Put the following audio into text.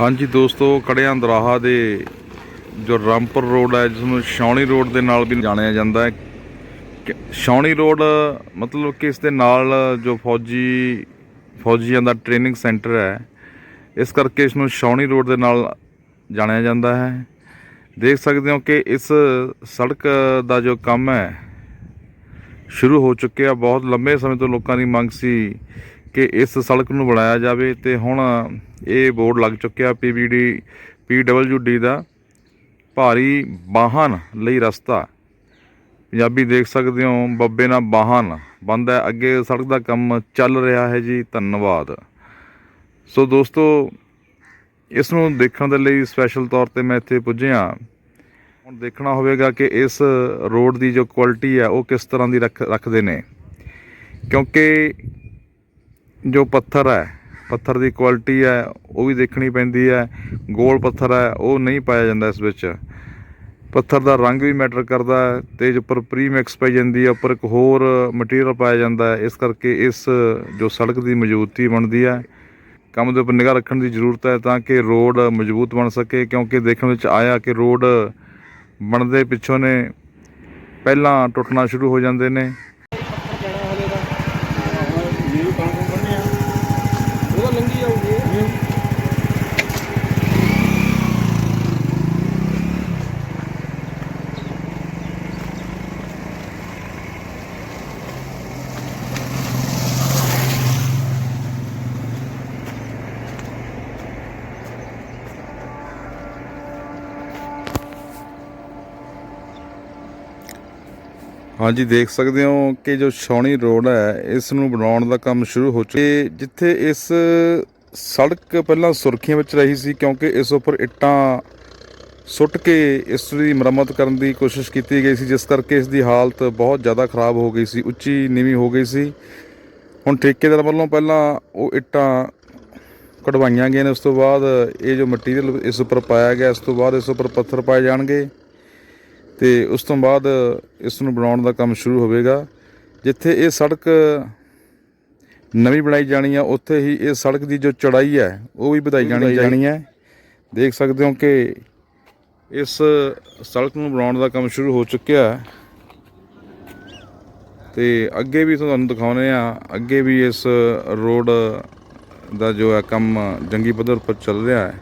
ਹਾਂਜੀ ਦੋਸਤੋ, ਕੜਿਆਂ ਦਰਾਹਾ ਦੇ ਜੋ ਰਾਮਪੁਰ ਰੋਡ ਹੈ, ਜਿਸ ਨੂੰ ਸ਼ੌਣੀ ਰੋਡ ਦੇ ਨਾਲ ਵੀ ਜਾਣਿਆ ਜਾਂਦਾ ਹੈ। ਕਿ ਸ਼ੌਣੀ ਰੋਡ, ਮਤਲਬ ਕਿ ਇਸ ਦੇ ਨਾਲ ਜੋ ਫੌਜੀ, ਫੌਜੀਆਂ ਦਾ ਟ੍ਰੇਨਿੰਗ ਸੈਂਟਰ ਹੈ, ਇਸ ਕਰਕੇ ਇਸ ਨੂੰ ਸ਼ੌਣੀ ਰੋਡ ਦੇ ਨਾਲ ਜਾਣਿਆ ਜਾਂਦਾ ਹੈ। ਦੇਖ ਸਕਦੇ ਹੋ ਕਿ ਇਸ ਸੜਕ ਦਾ ਜੋ ਕੰਮ ਹੈ, ਸ਼ੁਰੂ ਹੋ ਚੁੱਕਿਆ। ਬਹੁਤ ਲੰਬੇ ਸਮੇਂ ਤੋਂ ਲੋਕਾਂ ਦੀ ਮੰਗ ਸੀ ਕਿ ਇਸ ਸੜਕ ਨੂੰ ਬਣਾਇਆ ਜਾਵੇ ਤੇ ਹੁਣ ਇਹ ਬੋਰਡ ਲੱਗ ਚੁੱਕਿਆ ਪੀਵੀਡੀ ਪੀਡਬਲਯੂਡੀ ਦਾ। ਭਾਰੀ ਵਾਹਨ ਲਈ ਰਸਤਾ। ਪੰਜਾਬੀ ਦੇਖ ਸਕਦੇ ਹੋ, ਬੱਬੇ ਨਾਲ ਵਾਹਨ ਬੰਦ ਹੈ। ਅੱਗੇ ਸੜਕ ਦਾ ਕੰਮ ਚੱਲ ਰਿਹਾ ਹੈ ਜੀ, ਧੰਨਵਾਦ। ਸੋ ਦੋਸਤੋ, ਇਸ ਨੂੰ ਦੇਖਣ ਦੇ ਲਈ ਸਪੈਸ਼ਲ ਤੌਰ ਤੇ ਮੈਂ ਇੱਥੇ ਪੁੱਜਿਆ ਹੁਣ ਦੇਖਣਾ ਹੋਵੇਗਾ ਕਿ ਇਸ ਰੋਡ ਦੀ ਜੋ ਕੁਆਲਿਟੀ ਹੈ, ਉਹ ਕਿਸ ਤਰ੍ਹਾਂ ਦੀ ਰੱਖ ਰੱਖਦੇ ਨੇ। ਕਿਉਂਕਿ ਜੋ ਪੱਥਰ ਹੈ, ਪੱਥਰ ਦੀ ਕੁਆਲਿਟੀ ਹੈ, ਉਹ ਵੀ ਦੇਖਣੀ ਪੈਂਦੀ ਹੈ, ਗੋਲ ਪੱਥਰ ਹੈ, ਉਹ ਨਹੀਂ ਪਾਇਆ ਜਾਂਦਾ ਇਸ ਵਿੱਚ। ਪੱਥਰ ਦਾ ਰੰਗ ਵੀ ਮੈਟਰ ਕਰਦਾ ਹੈ ਤੇ ਜੋ ਉੱਪਰ ਪ੍ਰੀਮਿਕਸ ਪਾਈ ਜਾਂਦੀ ਹੈ, ਉੱਪਰ ਇੱਕ ਹੋਰ ਮਟੀਰੀਅਲ ਪਾਇਆ ਜਾਂਦਾ ਹੈ, ਇਸ ਕਰਕੇ ਇਸ ਜੋ ਸੜਕ ਦੀ ਮਜ਼ਬੂਤੀ ਬਣਦੀ ਹੈ, ਕੰਮ ਦੇ ਉੱਪਰ ਨਿਗਾਹ ਰੱਖਣ ਦੀ ਜ਼ਰੂਰਤ ਹੈ ਤਾਂ ਕਿ ਰੋਡ ਮਜ਼ਬੂਤ ਬਣ ਸਕੇ, ਕਿਉਂਕਿ ਦੇਖਣ ਵਿੱਚ ਆਇਆ ਕਿ ਰੋਡ ਬਣਦੇ ਪਿੱਛੋਂ ਨੇ, ਪਹਿਲਾਂ ਟੁੱਟਣਾ ਸ਼ੁਰੂ ਹੋ ਜਾਂਦੇ ਨੇ ਨੀਂਹ ਕਣਕ ਬੰਨੇ ਆ ਉਹਦਾ ਲੰਗੀ ਜਾਊਗੀ ਹਾਂਜੀ, ਦੇਖ ਸਕਦੇ ਹੋ ਕਿ ਜੋ ਛਾਉਣੀ ਰੋਡ ਹੈ, ਇਸ ਨੂੰ ਬਣਾਉਣ ਦਾ ਕੰਮ ਸ਼ੁਰੂ ਹੋ ਚੁੱਕਿਆ ਜਿੱਥੇ ਇਸ ਸੜਕ ਪਹਿਲਾਂ ਸੁਰਖੀਆਂ ਵਿੱਚ ਰਹੀ ਸੀ, ਕਿਉਂਕਿ ਇਸ ਉੱਪਰ ਇੱਟਾਂ ਸੁੱਟ ਕੇ ਇਸ ਦੀ ਮੁਰੰਮਤ ਕਰਨ ਦੀ ਕੋਸ਼ਿਸ਼ ਕੀਤੀ ਗਈ ਸੀ, ਜਿਸ ਕਰਕੇ ਇਸ ਦੀ ਹਾਲਤ ਬਹੁਤ ਜ਼ਿਆਦਾ ਖਰਾਬ ਹੋ ਗਈ ਸੀ, ਉੱਚੀ ਨੀਵੀਂ ਹੋ ਗਈ ਸੀ। ਹੁਣ ਠੇਕੇਦਾਰ ਵੱਲੋਂ ਪਹਿਲਾਂ ਉਹ ਇੱਟਾਂ ਕਢਵਾਈਆਂ ਗਈਆਂ ਨੇ, ਉਸ ਤੋਂ ਬਾਅਦ ਇਹ ਜੋ ਮਟੀਰੀਅਲ ਇਸ ਉੱਪਰ ਪਾਇਆ ਗਿਆ, ਇਸ ਤੋਂ ਬਾਅਦ ਇਸ ਉੱਪਰ ਪੱਥਰ ਪਾਏ ਜਾਣਗੇ। ਤੇ ਉਸ ਤੋਂ ਬਾਅਦ ਇਸ ਨੂੰ ਬਣਾਉਣ ਦਾ ਕੰਮ ਸ਼ੁਰੂ ਹੋਵੇਗਾ। ਜਿੱਥੇ ਇਹ ਸੜਕ ਨਵੀਂ ਬਣਾਈ ਜਾਣੀ ਆ ਉੱਥੇ ਹੀ ਇਹ ਸੜਕ ਦੀ ਜੋ ਚੌੜਾਈ ਹੈ ਉਹ ਵੀ ਵਧਾਈ ਜਾਣੀ ਜਾਣੀ। ਹੈ। ਦੇਖ ਸਕਦੇ ਹੋ ਕਿ ਇਸ ਸੜਕ ਨੂੰ ਬਣਾਉਣ ਦਾ ਕੰਮ ਸ਼ੁਰੂ ਹੋ ਚੁੱਕਿਆ ਹੈ। ਤੇ ਅੱਗੇ ਵੀ ਤੁਹਾਨੂੰ ਦਿਖਾਉਨੇ ਆ ਅੱਗੇ ਵੀ ਇਸ ਰੋਡ ਦਾ ਜੋ ਹੈ ਕੰਮ ਜੰਗੀ ਪੱਧਰ ਪਰ ਚੱਲ ਰਿਹਾ ਹੈ।